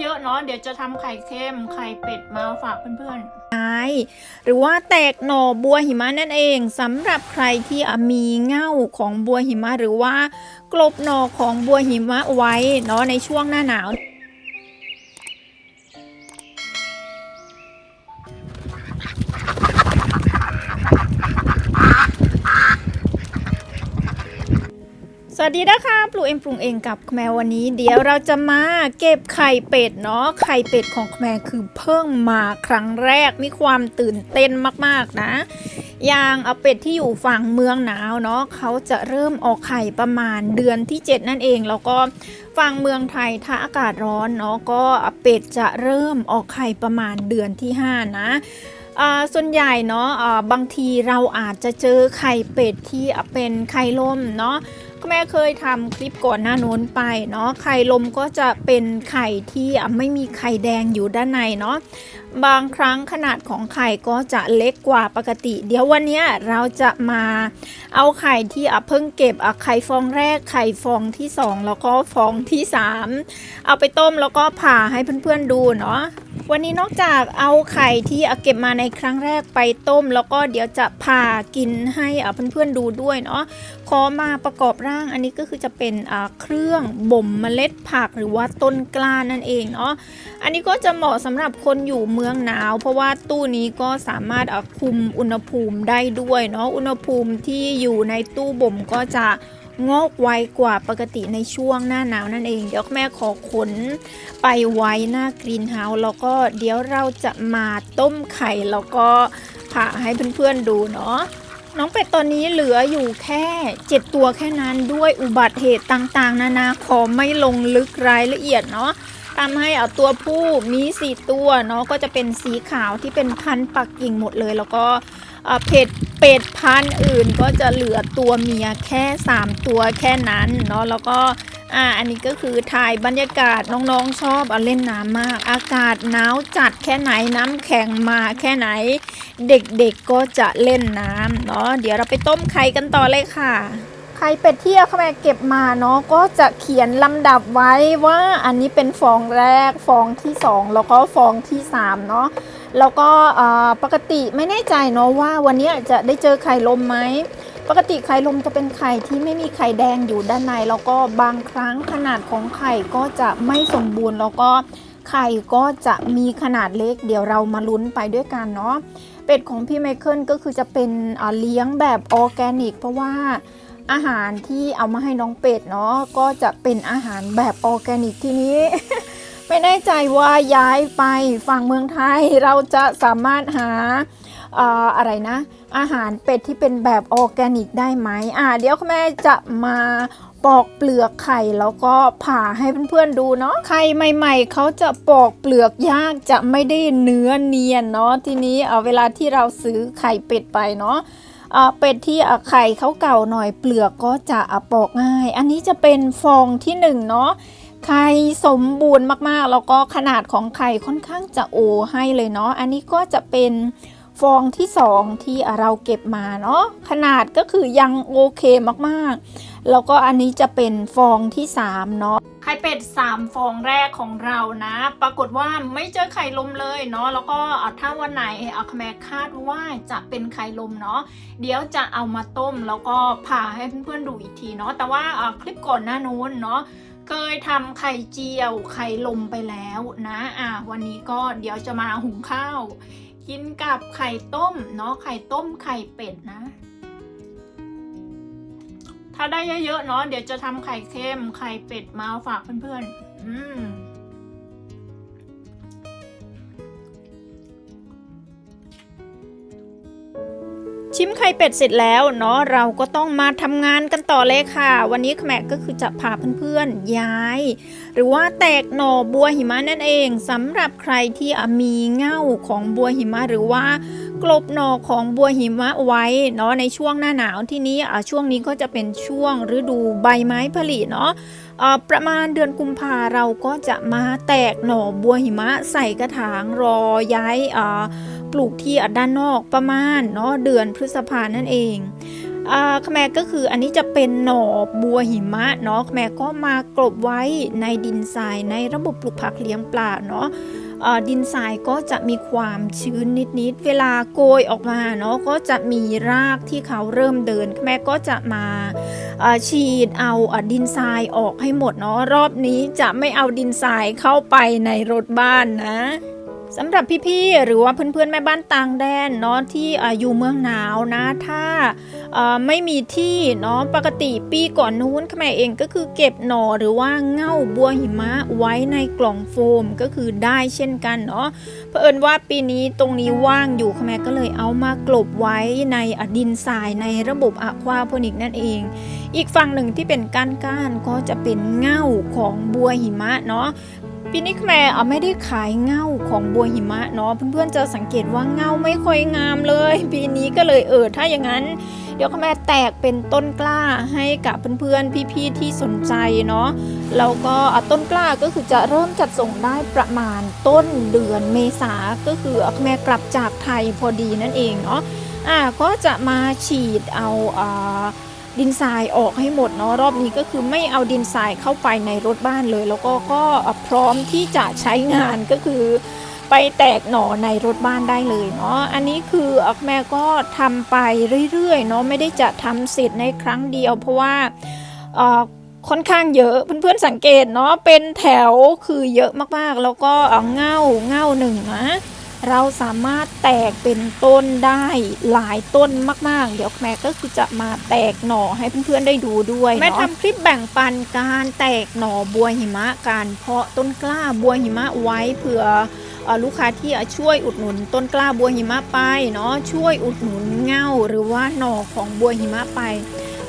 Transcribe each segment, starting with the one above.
เยอะๆเนาะเดี๋ยวจะทำไข่เค็มไข่เป็ดมาฝากเพื่อนๆไม้หรือว่าแตกหน่อบัวหิมะนั่นเองสำหรับใครที่มีเง่าของบัวหิมะหรือว่ากลบหน่อของบัวหิมะไว้เนาะในช่วงหน้าหนาว วัสดีนะคะปลูกเองปรุงเองกับแมววันนี้ เดี๋ยวเราจะมาเก็บไข่เป็ดเนาะไข่เป็ดของแมวคือเพิ่งมาครั้งแรกมีความตื่นเต้นมากๆนะ อย่างเอาเป็ดที่อยู่ฝั่งเมืองหนาวเนาะเขาจะเริ่มออกไข่ประมาณเดือนที่ 7 นั่นเองแล้วก็ฝั่งเมืองไทยถ้าอากาศร้อนเนาะก็เป็ดจะเริ่มออกไข่ประมาณเดือนที่ 5 นะอ่าส่วนใหญ่เนาะอ่าบางทีเราอาจจะเจอไข่เป็ดที่เป็นไข่ลมเนาะ แม่เคยทำคลิปก่อนหน้าโน้นไปเนาะไข่ลมก็จะเป็นไข่ที่ไม่มีไข่แดงอยู่ด้านในเนาะ บางครั้งขนาดของไข่ก็จะเล็กกว่าปกติ เดี๋ยววันนี้เราจะมาเอาไข่ที่เพิ่งเก็บไข่ฟองแรกไข่ฟองที่สองแล้วก็ฟองที่สามเอาไปต้มแล้วก็ผ่าให้เพื่อนๆดูเนาะวันนี้นอกจากเอาไข่ที่เก็บมาในครั้งแรกไปต้ม แล้วก็เดี๋ยวจะผ่ากินให้เพื่อนๆดูด้วยเนาะขอมาประกอบร่างอันนี้ก็คือจะเป็นเครื่องบ่มเมล็ดผักหรือว่าต้นกล้านั่นเองเนาะอันนี้ก็จะเหมาะสำหรับคนอยู่เมืองืองหนาว เพราะว่าตู้นี้ก็สามารถอะคุมอุณหภูมิได้ด้วยเนาะอุณหภูมิที่อยู่ในตู้บ่มก็จะงอกไวกว่าปกติในช่วงหน้าหนาวนั่นเอง เดี๋ยวแม่ขอขนไปไว้หน้ากรีนเฮาส์แล้วก็เดี๋ยวเราจะมาต้มไข่แล้วก็ผ่าให้เพื่อนๆดูเนาะน้องเป็ดตอนนี้เหลืออยู่แค่7ตัวแค่นั้นด้วยอุบัติเหตุต่างๆ นานาขอไม่ลงลึกรายละเอียดเนาะ ทำให้เอาตัวผู้มี4ตัวเนาะก็จะเป็นสีขาวที่เป็นพันธุ์ปักกิ่งหมดเลย แล้วก็เอ่อเป็ดเป็ดพันธุ์อื่นก็จะเหลือตัวเมียแค่ 3 ตัวแค่นั้นเนาะแล้วก็อ่าอันนี้ก็คือถ่ายบรรยากาศน้องๆชอบเอาเล่นน้ำมาก อากาศหนาวจัดแค่ไหนน้ำแข็งมาแค่ไหน เด็กๆก็จะเล่นน้ำเนาะเดี๋ยวเราไปต้มไข่กันต่อเลยค่ะ ไข่เป็ดที่เอาเข้ามาเก็บมาเนาะก็จะเขียนลำดับไว้ว่าอันนี้เป็นฟองแรกฟองที่ 2 แล้วก็ฟองที่3เนาะแล้วก็ปกติไม่แน่ใจเนาะว่าวันนี้จะได้เจอไข่ลมไหมปกติไข่ลมจะเป็นไข่ที่ไม่มีไข่แดงอยู่ด้านในแล้วก็บางครั้งขนาดของไข่ก็จะไม่สมบูรณ์ แล้วก็ไข่ก็จะมีขนาดเล็ก เดี๋ยวเรามาลุ้นไปด้วยกันเนาะเป็ดของพี่ไมเคิลก็คือจะเป็นเลี้ยงแบบออร์แกนิก เพราะว่า อาหารที่เอามาให้น้องเป็ดเนาะก็จะเป็นอาหารแบบออร์แกนิกทีนี้ ไม่แน่ใจว่าย้ายไปฝั่งเมืองไทยเราจะสามารถหาอ่าอะไรนะ อาหารเป็ดที่เป็นแบบออร์แกนิกได้ไหมอ่าเดี๋ยวคุณแม่จะมาปอกเปลือกไข่แล้วก็ผ่าให้เพื่อนๆดูเนาะไข่ใหม่ ๆเขาจะปอกเปลือกยากจะไม่ได้เนื้อเนียนเนาะทีนี้เอาเวลาที่เราซื้อไข่เป็ดไปเนาะ เป็ดที่อะไข่เขาเก่าหน่อยเปลือกก็จะอะปอกง่าย อันนี้จะเป็นฟองที่หนึ่งเนาะไข่สมบูรณ์มากๆ แล้วก็ขนาดของไข่ค่อนข้างจะโอให้เลยเนาะอันนี้ก็จะเป็นฟองที่สองที่เราเก็บมาเนาะขนาดก็คือยังโอเคมากๆ แล้วก็อันนี้จะเป็นฟองที่สามเนาะไข่เป็ด 3 ฟองแรกของเรานะ ปรากฏว่าไม่เจอไข่ลมเลยเนาะแล้วก็ถ้าวันไหนอาคแมคาดว่าจะเป็นไข่ลมเนาะเดี๋ยวจะเอามาต้มแล้วก็ผ่าให้เพื่อนๆดูอีกทีเนาะแต่ว่าคลิปก่อนหน้านู้นเนาะเคยทำไข่เจียวไข่ลมไปแล้วนะอะวันนี้ก็เดี๋ยวจะมาหุงข้าว กินกับไข่ต้มเนาะไข่ต้มไข่เป็ดนะ ถ้าได้เยอะๆเนาะเดี๋ยวจะทำไข่เค็มไข่เป็ดมาฝากเพื่อนๆ อืมชิมไข่เป็ดเสร็จแล้วเนาะเราก็ต้องมาทำงานกันต่อเลยค่ะ วันนี้แขกก็คือจะพาเพื่อนๆย้าย หรือว่าแตกหน่อบัวหิมะนั่นเองสำหรับใครที่มีเง่าของบัวหิมะหรือว่า กลบหน่อของบัวหิมะไว้เนาะในช่วงหน้าหนาวที่นี้อะช่วงนี้ก็จะเป็นช่วงฤดูใบไม้ผลิเนาะประมาณเดือนกุมภาเราก็จะมาแตกหน่อบัวหิมะใส่กระถางรอย้ายปลูกที่ด้านนอกประมาณเนาะเดือนพฤษภานั่นเองแขแมก็คืออันนี้จะเป็นหน่อบัวหิมะเนาะแขแมก็มากลบไว้ในดินทรายในระบบปลูกผักเลี้ยงปลาเนาะ ดินทรายก็จะมีความชื้นนิดๆ เวลาโกยออกมาเนาะก็จะมีรากที่เขาเริ่มเดินแขแมก็จะมาฉีดเอาอดินทรายออกให้หมดเนาะรอบนี้จะไม่เอาดินทรายเข้าไปในรถบ้านนะสำหรับพี่ๆ หรือว่าเพื่อนๆ แม่บ้านต่างแดนเนาะที่อยู่เมืองหนาวนะ ถ้า ไม่มีที่เนาะปกติปีก่อนนู้นขแม่เองก็คือเก็บหน่อหรือว่าเง่าบัวหิมะไว้ในกล่องโฟมก็คือได้เช่นกันเนาะเผอิญว่าปีนี้ตรงนี้ว่างอยู่ขแม่ก็เลยเอามากลบไว้ในดินทรายในระบบอะควาโพนิกนั่นเอง อีกฝั่งหนึ่งที่เป็นก้านๆก็จะเป็นเง่าของบัวหิมะเนาะ ปีนี้แม่เอาไม่ได้ขายเง่าของบัวหิมะเนาะเพื่อนๆจะสังเกตว่าเง่าไม่ค่อยงามเลย ปีนี้ก็เลยเออถ้าอย่างนั้น เดี๋ยวแม่แตกเป็นต้นกล้าให้กับเพื่อนๆพี่ๆที่สนใจเนาะแล้วก็ต้นกล้าก็คือจะเริ่มจัดส่งได้ประมาณต้นเดือนเมษาก็คือแม่กลับจากไทยพอดีนั่นเองเนาะอ่าก็จะมาฉีดเอาอ่า ดินทรายออกให้หมดเนาะรอบนี้ก็คือไม่เอาดินทรายเข้าไปในรถบ้านเลย แล้วก็ก็พร้อมที่จะใช้งานก็คือ ไปแตกหน่อในรถบ้านได้เลยเนาะอันนี้คืออแม่ก็ทำไปเรื่อยๆเนาะไม่ได้จะทำเสร็จในครั้งเดียว เพราะว่าค่อนข้างเยอะเพื่อนๆสังเกตเนาะเป็นแถวคือเยอะมากๆ แล้วก็เงาเงาหนึ่งนะ เราสามารถแตกเป็นต้นได้หลายต้นมากๆ เดี๋ยวแม่ก็คือจะมาแตกหน่อให้เพื่อนๆได้ดูด้วยแม่ทำคลิปแบ่งปันการแตกหน่อบัวหิมะการเพาะต้นกล้าบัวหิมะไว้เผื่อเอ่อลูกค้าที่ช่วยอุดหนุนต้นกล้าบัวหิมะไปเนาะช่วยอุดหนุนเง่าหรือว่าหน่อของบัวหิมะไป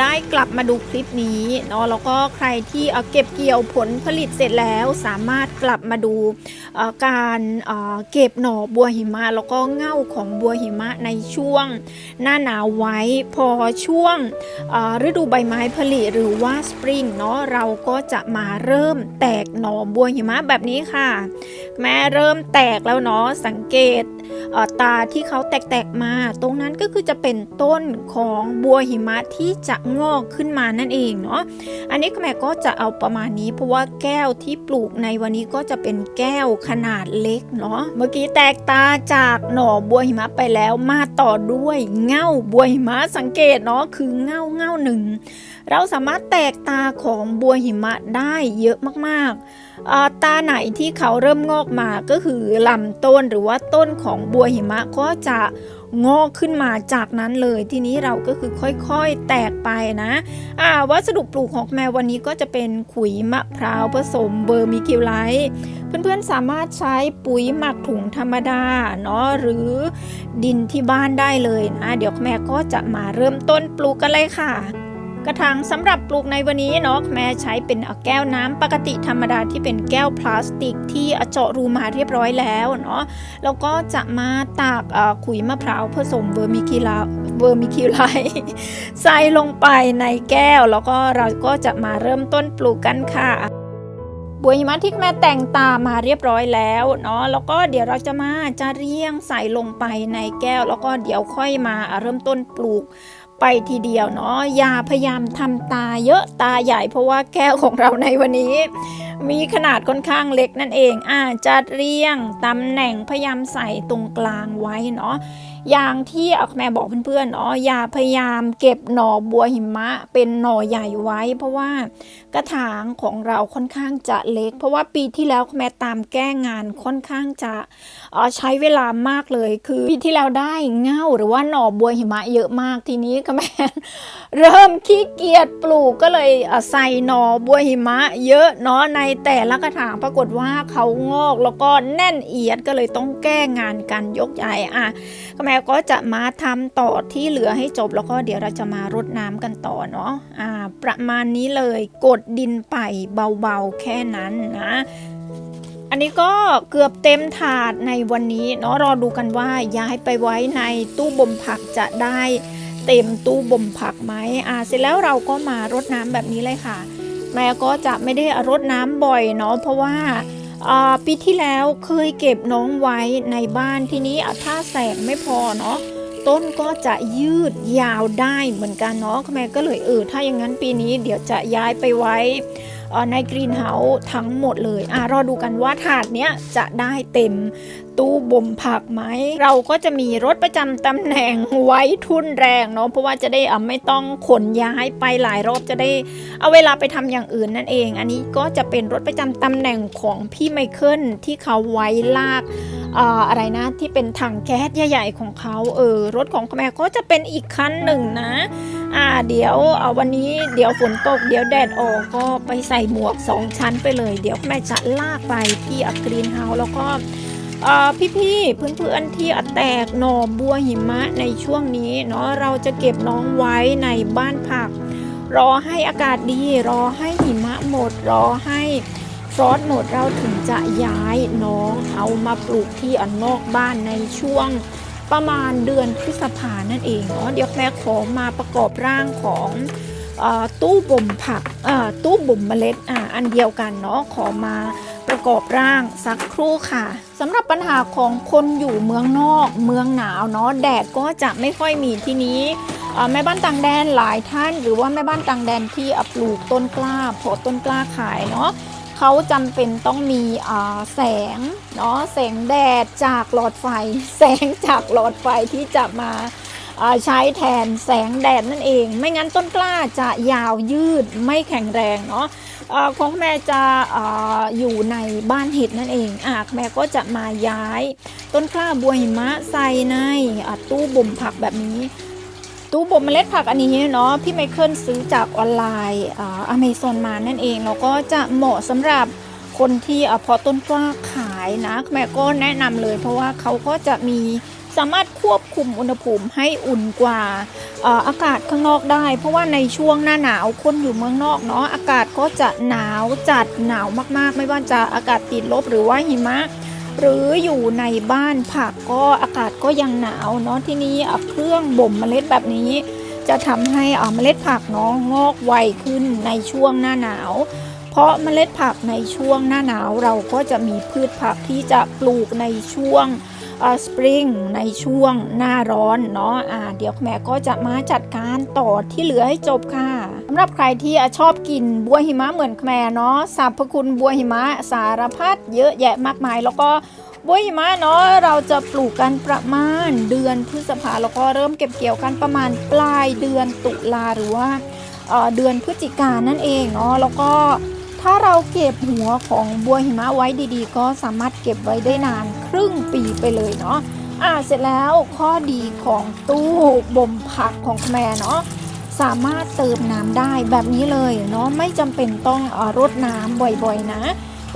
ได้กลับมาดูคลิปนี้เนาะแล้วก็ใครที่เอ่อเก็บเกี่ยวผลผลิตเสร็จแล้วสามารถกลับมาดูการเก็บหน่อบัวหิมะ แล้วก็เง่าของบัวหิมะในช่วงหน้าหนาวไว้พอช่วงฤดูใบไม้ผลิหรือว่าสปริงเนาะเราก็จะมาเริ่มแตกหน่อบัวหิมะแบบนี้ค่ะ แม่เริ่มแตกแล้วเนาะสังเกต ตาที่เขาแตกๆมา ตรงนั้นก็คือจะเป็นต้นของบัวหิมะที่จะงอกขึ้นมานั่นเองเนาะอันนี้แม่ก็จะเอาประมาณนี้ เพราะว่าแก้วที่ปลูกในวันนี้ก็จะเป็นแก้วขนาดเล็กเนาะเมื่อกี้แตกตาจากหน่อบัวหิมะไปแล้วมาต่อด้วยเง่าบัวหิมะสังเกตเนาะคือเง่าเง่าหนึ่ง เราสามารถแตกตาของบัวหิมะได้เยอะมากๆ ตาไหนที่เขาเริ่มงอกมาก็คือลำต้นหรือว่าต้นของบัวหิมะก็จะงอกขึ้นมาจากนั้นเลยทีนี้เราก็คือค่อยๆแตกไปนะอ่าวัสดุปลูกของแมววันนี้ก็จะเป็นขุยมะพร้าวผสมเบอร์มิคิวไลท์เพื่อนๆสามารถใช้ปุ๋ยหมักถุงธรรมดาเนาะหรือดินที่บ้านได้เลยนะ เดี๋ยวแม่ก็จะมาเริ่มต้นปลูกกันเลยค่ะ กระถางสำหรับปลูกในวันนี้เนาะแม่ใช้เป็นแก้วน้ำปกติธรรมดาที่เป็นแก้วพลาสติกที่เจาะรูมาเรียบร้อยแล้วเนาะแล้วก็จะมาตากขุยมะพร้าวผสมเวอร์มิคิลาเวอร์มิคิลไลใส่ลงไปในแก้ว แล้วก็เราก็จะมาเริ่มต้นปลูกกันค่ะบัวหิมะที่แม่แต่งตามาเรียบร้อยแล้วเนาะแล้วก็เดี๋ยวเราจะมาจะเรียงใส่ลงไปในแก้ว แล้วก็เดี๋ยวค่อยมาเริ่มต้นปลูก ไปทีเดียวเนาะอย่าพยายามทำตาเยอะตาใหญ่เพราะว่าแก้วของเราในวันนี้ มีขนาดค่อนข้างเล็กนั่นเองอ่าจัดเรียงตำแหน่งพยายามใส่ตรงกลางไว้เนาะ อย่างที่เอาแม่บอกเพื่อนๆเนาะอย่าพยายามเก็บหน่อบัวหิมะ เป็นหน่อใหญ่ไว้ เพราะว่ากระถางของเราค่อนข้างจะเล็ก เพราะว่าปีที่แล้วแม่ตามแก้งานค่อนข้างจะเออใช้เวลามากเลย คือปีที่แล้วได้เง่าหรือว่าหน่อบัวหิมะเยอะมากทีนี้ก็แม่เริ่มขี้เกียจปลูกก็เลยใส่หน่อบัวหิมะ เยอะเนาะในแต่ละกระถางปรากฏว่าเขางอกแล้วก็แน่นเอียดก็เลยต้องแก้งานกันยกใหญ่อะก็แม่ก็จะมาทำต่อที่เหลือให้จบแล้วก็เดี๋ยวเราจะมารดน้ำกันต่อเนาะอ่าประมาณนี้เลยกดดินไปเบาๆแค่นั้นนะอันนี้ก็เกือบเต็มถาดในวันนี้เนาะรอดูกันว่าย้ายไปไว้ในตู้บ่มผักจะได้เต็มตู้บ่มผักไหมอ่าเสร็จแล้วเราก็มารดน้ำแบบนี้เลยค่ะ แม่ก็จะไม่ได้รดน้ำบ่อยเนาะเพราะว่า ปีที่แล้วเคยเก็บน้องไว้ในบ้านทีนี้อะถ้าแสงไม่พอเนาะต้นก็จะยืดยาวได้เหมือนกันเนาะแม่ก็เลยเออถ้าอย่างนั้นปีนี้เดี๋ยวจะย้ายไปไว้ ในกรีนเฮาส์ทั้งหมดเลยอะรอดูกันว่าถาดเนี้ยจะได้เต็มตู้บ่มผักไหม เราก็จะมีรถประจำตำแหน่งไว้ทุนแรงเนาะเพราะว่าจะได้อะไม่ต้องขนย้ายไปหลายรอบจะได้ เอาเวลาไปทำอย่างอื่นนั่นเอง อันนี้ก็จะเป็นรถประจำตำแหน่งของพี่ไมเคิลที่เขาไว้ลาก อะไรนะที่เป็นถังแก๊สใหญ่ๆของเขาเออรถของแม่ก็จะเป็นอีกคันหนึ่งนะอ่าเดี๋ยวเอวันนี้เดี๋ยวฝนตกเดี๋ยวแดดออกก็ไปใส่หมวกสองชั้นไปเลย เดี๋ยวแม่จะลากไปที่อักรีนเฮาแล้วก็พี่ๆเพื่อนๆที่แตกหน่อบัวหิมะในช่วงนี้เนาะเราจะเก็บน้องไว้ในบ้านผัก รอให้อากาศดี รอให้หิมะหมดรอให้ ฟรอสหมดเราถึงจะย้ายน้องเอามาปลูกที่อนนอกบ้านในช่วงประมาณเดือนพฤษภานั่นเองเนาะเดี๋ยวแม่ขอมาประกอบร่างของอตู้บ่มผักตู้บ่มเมล็ดออันเดียวกันเนาะขอมาประกอบร่างสักครู่ค่ะสำหรับปัญหาของคนอยู่เมืองนอกเมืองหนาวเนาะแดดก็จะไม่ค่อยมีที่นี้แม่บ้านต่างแดนหลายท่าน หรือว่าแม่บ้านต่างแดนที่อะปลูกต้นกล้าเพาะต้นกล้าขายเนาะ เขาจำเป็นต้องมีแสงเนาะแสงแดดจากหลอดไฟ แสงจากหลอดไฟที่จะมาใช้แทนแสงแดดนั่นเอง ไม่งั้นต้นกล้าจะยาวยืดไม่แข็งแรงเนาะของแม่จะออยู่ในบ้านเห็ดนั่นเองอะแม่ก็จะมาย้าย ต้นกล้าบัวหิมะใส่ในตู้บ่มผักแบบนี้ ตู้บ่มเมล็ดผักอันนี้เนาะพี่ไมเคิลซื้อจากออนไลน์อ่าอเมซอนมานั่นเองแล้วก็จะเหมาะสำหรับคนที่อะเพาะต้นกล้าขายนะแม่ก็แนะนำเลย เพราะว่าเขาก็จะมีสามารถควบคุมอุณหภูมิให้อุ่นกว่าอ่าอากาศข้างนอกได้ เพราะว่าในช่วงหน้าหนาวคนอยู่เมืองนอกเนาะอากาศก็จะหนาวจัดหนาวมากๆ ไม่ว่าจะอากาศติดลบหรือว่าหิมะ หรืออยู่ในบ้านผักก็อากาศก็ยังหนาวเนาะที่นี้อะเครื่องบ่มเมล็ดแบบนี้ จะทำให้เมล็ดผักเนาะงอกไวขึ้นในช่วงหน้าหนาว เพราะเมล็ดผักในช่วงหน้าหนาวเราก็จะมีพืชผักที่จะปลูกในช่วง สปริงในช่วงหน้าร้อนเนาะอ่าเดี๋ยวแม่ก็จะมาจัดการต่อที่เหลือให้จบค่ะสำหรับใครที่อชอบกินบัวหิมะเหมือนแม่เนาะสรรพคุณบัวหิมะสารพัดเยอะแยะมากมาย แล้วก็บัวหิมะเนาะเราจะปลูกกันประมาณเดือนพฤษภาแล้วก็เริ่มเก็บเกี่ยวกันประมาณปลายเดือนตุลาหรือว่าเอ่อเดือนพฤศจิกายนนั่นเองเนาะแล้วก็ ถ้าเราเก็บหัวของบัวหิมะไว้ดีๆ ก็สามารถเก็บไว้ได้นานครึ่งปีไปเลยเนาะอ่าเสร็จแล้วข้อดีของตู้บ่มผักของแม่เนาะสามารถเติมน้ำได้แบบนี้เลยเนาะไม่จำเป็นต้องอรดน้ำบ่อยๆนะ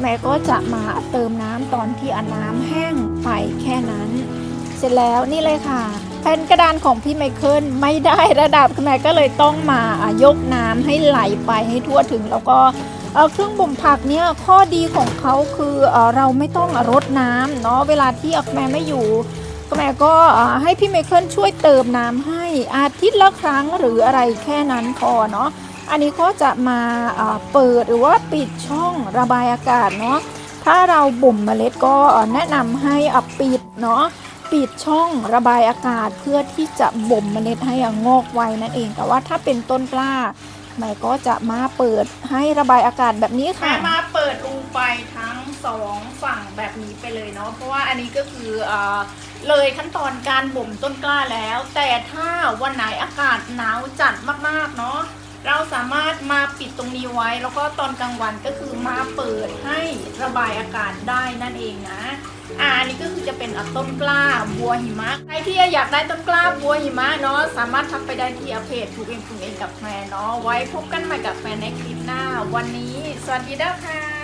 แม่ก็จะมาเติมน้ำตอนที่อน้ำแห้งไปแค่นั้น เสร็จแล้วนี่เลยค่ะแผ่นกระดานของพี่ไมเคิลไม่ได้ระดับแม่ก็เลยต้องมายกน้ำให้ไหลไปให้ทั่วถึงแล้วก็ เครื่องบ่มผักเนี่ยข้อดีของเขาคือเราไม่ต้องรดน้ำเนาะเวลาที่แม่ไม่อยู่ก็แม่ก็ให้พี่ไมเคิลช่วยเติมน้ำให้อาทิตย์ละครั้งหรืออะไรแค่นั้นพอเนาะอันนี้ก็จะมาเปิดหรือว่าปิดช่องระบายอากาศเนาะถ้าเราบ่มเมล็ดก็แนะนำให้ปิดเนาะปิดช่องระบายอากาศเพื่อที่จะบ่มเมล็ดให้งอกไวนั่นเอง แต่ว่าถ้าเป็นต้นกล้า แม่ก็จะมาเปิดให้ระบายอากาศแบบนี้ค่ะ มาเปิดรูไฟทั้งสองฝั่งแบบนี้ไปเลยเนาะ เพราะว่าอันนี้ก็คืออเลยขั้นตอนการบ่มต้นกล้าแล้ว แต่ถ้าวันไหนอากาศหนาวจัดมากๆเนาะ เราสามารถมาปิดตรงนี้ไว้ แล้วก็ตอนกลางวันก็คือมาเปิดให้ระบายอากาศได้นั่นเองนะอ่าน,นี่ก็คือจะเป็นอะต้นกล้าบัวหิมะใครที่อยากได้ต้นกล้าบัวหิมะเนาะสามารถทักไปได้ที่เพจถูกเองถูกเองกับแฟนเนาะไว้พบกันใหม่กับแฟนในคลิปหน้า วันนี้ สวัสดีนะคะ